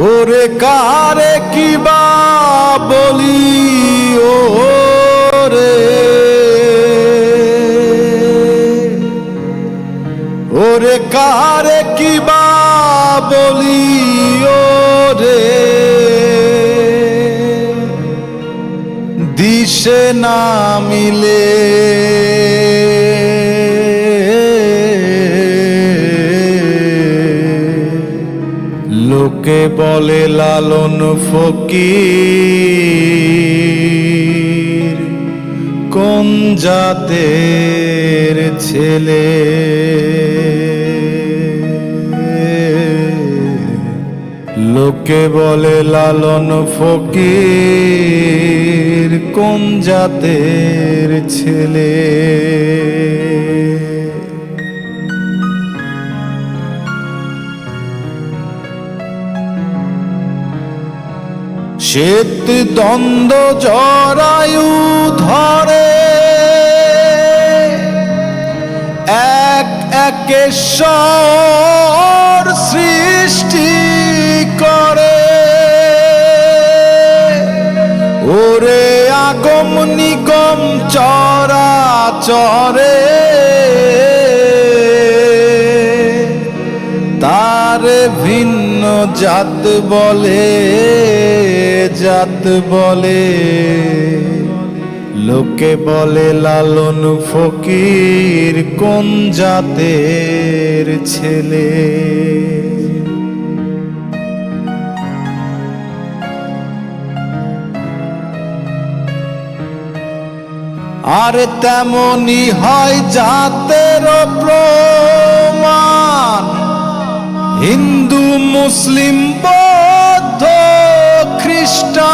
ওরে কারে কিবা বলি ও রে ওরে কারে কিবা বলি ও রে দিশে না মিলে লোকে বলে লালন ফকির। কোন জাতের ছেলে? লোকে বলে লালন ফকির। কোন জাতের ছেলে? শ্বেত দ্বন্দ্ব জরায়ু ধরে। এক একেশ্বর সৃষ্টি করে। ওরে আগম নিগম চরা চরে তার ভিন্ন জাত বলে জাত বলে। লোকে বলে, লালন ফকির কোন জাতের ছেলে? আর তেমনি হয় জাতের প্রমাণ। হিন্দু মুসলিম বৌদ্ধ খ্রিস্টান।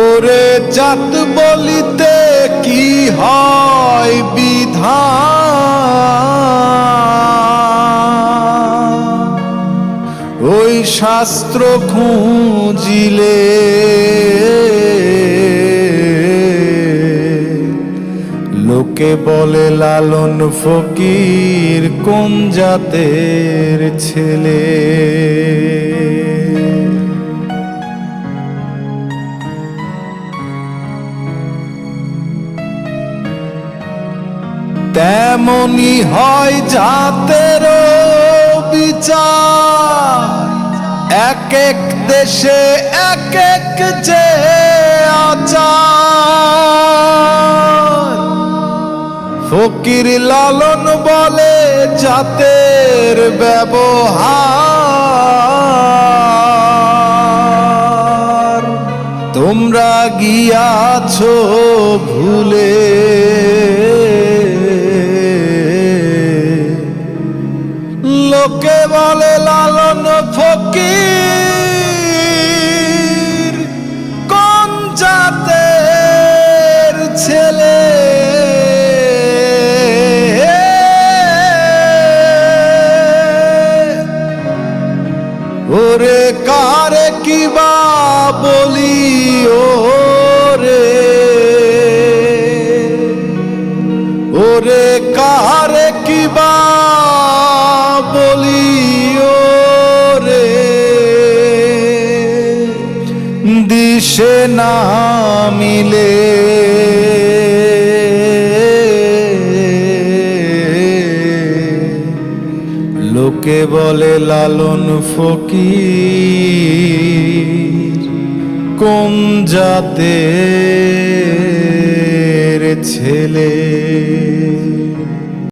ওরে জাত বলিতে কি হয় বিধান? ওই শাস্ত্র খুঁজিলে বলে, লালন ফকির কোন জাতের ছেলে? তেমনি হয় জাতের বিচার। এক এক দেশে এক এক যে ফকির লালন বলে জাতের ব্যবহার। তোমরা গিয়াছ ভুলে ওরে কারে কিবা বলি ও রে? ওরে কারে কিবা বলি ও রে? দিশে না মিলে লোকে বলে লালন ফকির কোন জাতের ছেলে?